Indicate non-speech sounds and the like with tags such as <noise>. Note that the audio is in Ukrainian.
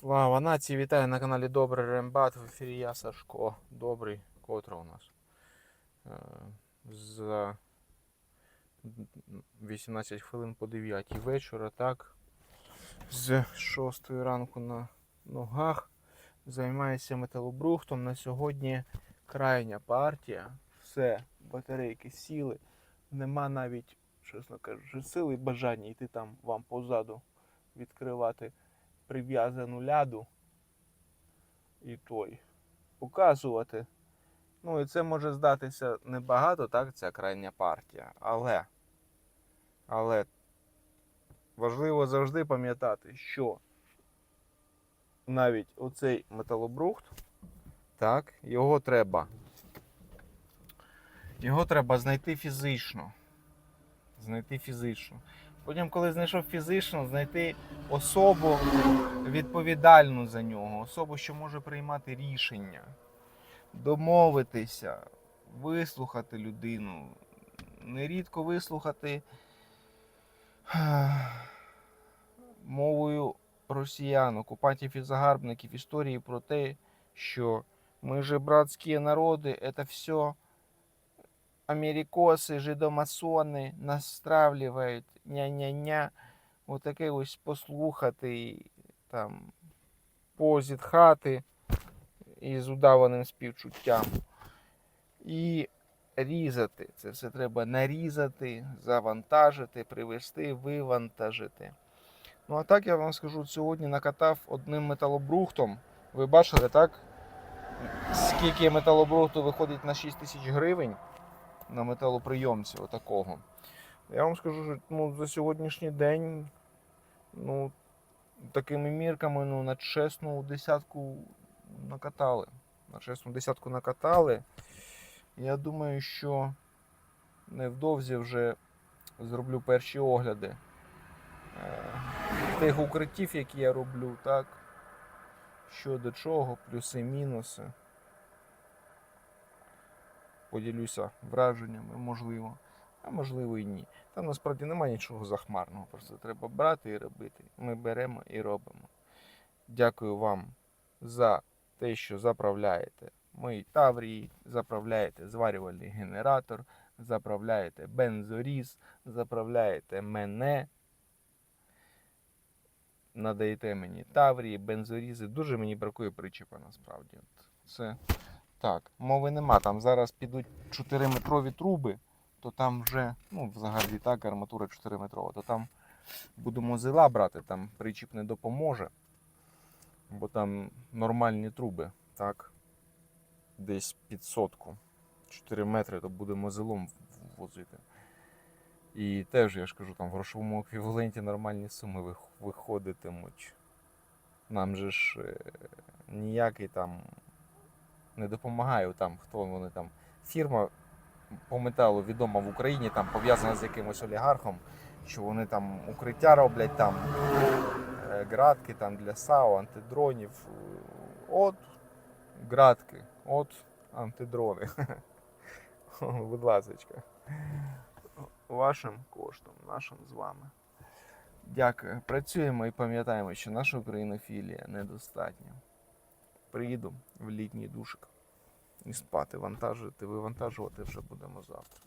Слава нації, вітаю на каналі Добрий Рембат. В ефірі я Сашко. Добрий, котра у нас. Е, За 18 хвилин по 9 вечора, так. З 6 ранку на ногах. Займаюся металобрухтом. На сьогодні крайня партія. Все, батарейки сіли. Нема навіть, чесно кажучи, сили бажання йти там вам позаду відкривати прив'язану ляду і той показувати. Ну і це може здатися небагато, так, ця крайня партія. Але, але важливо завжди пам'ятати, що навіть оцей металобрухт, так, його треба. Його треба знайти фізично. Знайти фізично. Потім, коли знайшов фізично, знайти особу відповідальну за нього, особу, що може приймати рішення, домовитися, вислухати людину, нерідко вислухати мовою росіян, окупантів і загарбників історії про те, що ми же братські народи, це все америкоси, жидомасони нас стравлюють, ня-ня-ня. Отаке ось послухати, там, позітхати із удаваним співчуттям. І різати. Це все треба нарізати, завантажити, привезти, вивантажити. Ну, а так я вам скажу, сьогодні накатав одним металобрухтом. Ви бачили, так? Скільки металобрухту виходить на 6 тисяч гривень на металоприйомці отакого. Я вам скажу, що ну, за сьогоднішній день ну, такими мірками ну, на чесну десятку накатали. На чесну десятку накатали. Я думаю, що невдовзі вже зроблю перші огляди е, тих укриттів, які я роблю, так? Що до чого, плюси, мінуси. Поділюся враженнями, можливо, а можливо і ні. Там насправді немає нічого захмарного, просто треба брати і робити. Ми беремо і робимо. Дякую вам за те, що заправляєте мої таврії, заправляєте зварювальний генератор, заправляєте бензоріз, заправляєте мене. Надаєте мені таврії, бензорізи. Дуже мені бракує причепа насправді. Це так, мови нема. Там зараз підуть 4-метрові труби, то там вже, ну, взагалі так, арматура 4-метрова, то там будемо зила брати, там причіп не допоможе. Бо там нормальні труби, так, десь під сотку. 4 метри, то будемо зилом возити. І теж, я ж кажу, там в грошовому еквіваленті нормальні суми виходитимуть. Нам же ж е, ніякий там не допомагає там, хто вони там. Фірма по металу відома в Україні, там пов'язана з якимось олігархом, що вони там укриття роблять, там е, градки там для САУ, антидронів. От градки, от антидрони. <laughs> Будь ласка. Вашим коштом, нашим з вами. Дякую. Працюємо і пам'ятаємо, що наша українофілія недостатня. Приїду в літній душик і спати, вантажити, вивантажувати вже будемо завтра.